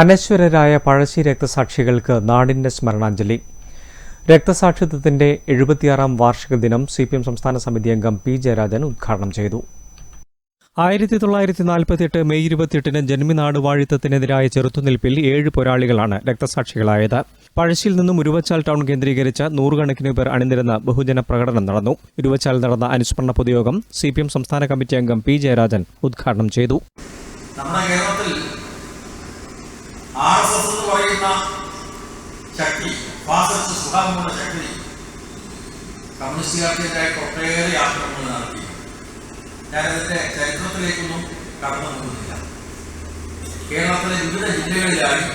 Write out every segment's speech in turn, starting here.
അനശ്വരരായ പഴശ്ശി രക്തസാക്ഷികൾക്ക് നാടിന്റെ സ്മരണാഞ്ജലി. രക്തസാക്ഷിത്വത്തിന്റെ എഴുപത്തിയാറാം വാർഷിക ദിനം സി പി എം സംസ്ഥാന സമിതി അംഗം പി ജയരാജൻ ഉദ്ഘാടനം ചെയ്തു. ആയിരത്തി തൊള്ളായിരത്തി നാൽപ്പത്തിയെട്ട് മെയ് ഇരുപത്തിയെട്ടിന് ജന്മിനാട് വാഴിത്തത്തിനെതിരായ ചെറുത്തുനിൽപ്പിൽ ഏഴ് പോരാളികളാണ് രക്തസാക്ഷികളായത്. പഴശ്ശിയിൽ നിന്നും ഉരുവച്ചാൽ ടൗൺ കേന്ദ്രീകരിച്ച നൂറുകണക്കിന് പേർ അണിനിരുന്ന ബഹുജന പ്രകടനം നടന്നു. ഉരുവച്ചാൽ നടന്ന അനുസ്മരണ പൊതുയോഗം സി സംസ്ഥാന കമ്മിറ്റി അംഗം പി ജയരാജൻ ഉദ്ഘാടനം ചെയ്തു. ആർ എസ് എസ് എന്ന് പറയുന്ന ശക്തി ഫാസിസ്റ്റ് സുഖാമുള്ള ശക്തി കമ്മ്യൂണിസ്റ്റുകാർക്കെതിരായിട്ട് ഒട്ടേറെ ആക്രമണങ്ങൾ നടത്തി ഞാനതിന്റെ ചരിത്രത്തിലേക്കൊന്നും കടന്നു പോകുന്നില്ല കേരളത്തിലെ വിവിധ ജില്ലകളിലായി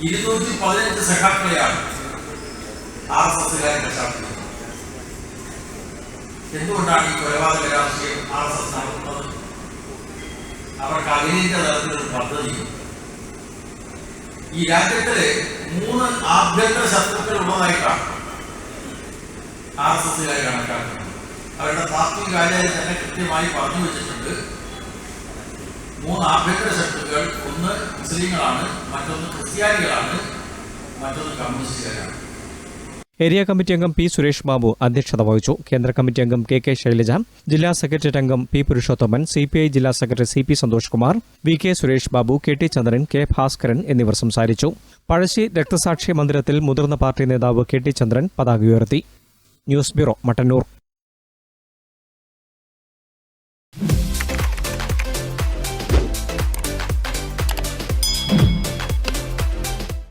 ഇരുന്നൂറ്റി പതിനഞ്ച് സഖാക്കളെയാണ് ആർ എസ് എസുകാരെ രക്ഷപ്പെടുത്തിയത് എന്തുകൊണ്ടാണ് ഈ കൊലപാതക രാഷ്ട്രീയം ആർ എസ് എസ് നടത്തുന്നത് അവർക്ക് അഖിലേന്ത്യാ തലത്തിലൊരു പദ്ധതിയുണ്ട് ഈ രാജ്യത്തിൽ മൂന്ന് ആഭ്യന്തര ശത്രുക്കൾ ഉള്ളതായിട്ടാണ് ആർ എസ് എസുകാർ കണക്കാക്കുന്നത് അവരുടെ പാർട്ടി കാര്യം തന്നെ കൃത്യമായി പറഞ്ഞു വെച്ചിട്ടുണ്ട്. മൂന്ന് ആഭ്യന്തര ശത്രുക്കൾ ഒന്ന് മുസ്ലിങ്ങളാണ് മറ്റൊന്ന് ക്രിസ്ത്യാനികളാണ് മറ്റൊന്ന് കമ്മ്യൂണിസ്റ്റുകാരാണ്. ഏരിയ കമ്മിറ്റി അംഗം പി സുരേഷ് ബാബു അധ്യക്ഷത വഹിച്ചു. കേന്ദ്ര കമ്മിറ്റി അംഗം കെ കെ ശൈലജ ജില്ലാ സെക്രട്ടറി അംഗം P Purushothaman C P I ജില്ലാ secretary C P Santhosh Kumar V K Suresh Babu K T Chandran K Bhaskaran എന്നിവർ സംസാരിച്ചു. പഴശ്ശി രക്തസാക്ഷി മന്ദിരത്തിൽ മുതിർന്ന പാർട്ടി നേതാവ് കെ ടി ചന്ദ്രൻ പതാക ഉയർത്തി. News bureau Mattannur.